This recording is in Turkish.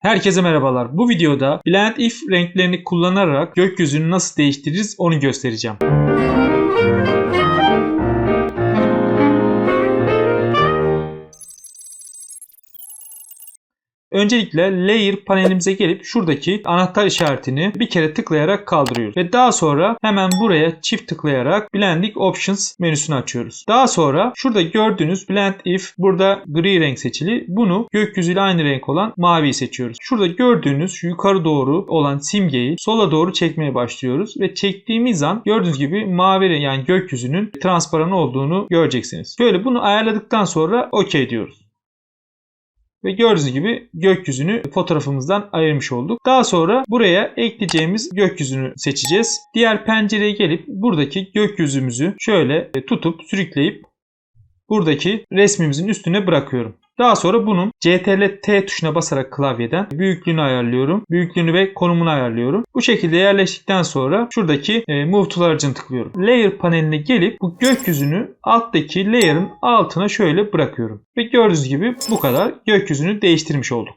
Herkese merhabalar. Bu videoda Blend If renklerini kullanarak gökyüzünü nasıl değiştiririz onu göstereceğim. Öncelikle Layer panelimize gelip şuradaki anahtar işaretini bir kere tıklayarak kaldırıyoruz. Ve daha sonra hemen buraya çift tıklayarak Blending Options menüsünü açıyoruz. Daha sonra şurada gördüğünüz Blend If burada gri renk seçili. Bunu gökyüzüyle aynı renk olan maviyi seçiyoruz. Şurada gördüğünüz yukarı doğru olan simgeyi sola doğru çekmeye başlıyoruz. Ve çektiğimiz an gördüğünüz gibi mavi yani gökyüzünün transparan olduğunu göreceksiniz. Şöyle bunu ayarladıktan sonra OK diyoruz. Ve gördüğünüz gibi gökyüzünü fotoğrafımızdan ayırmış olduk. Daha sonra buraya ekleyeceğimiz gökyüzünü seçeceğiz. Diğer pencereye gelip buradaki gökyüzümüzü şöyle tutup sürükleyip buradaki resmimizin üstüne bırakıyorum. Daha sonra bunun CTRL T tuşuna basarak klavyeden büyüklüğünü ayarlıyorum. Büyüklüğünü ve konumunu ayarlıyorum. Bu şekilde yerleştikten sonra şuradaki e, Move Tool aracını tıklıyorum. Layer paneline gelip bu gökyüzünü alttaki layer'ın altına şöyle bırakıyorum. Ve gördüğünüz gibi bu kadar gökyüzünü değiştirmiş olduk.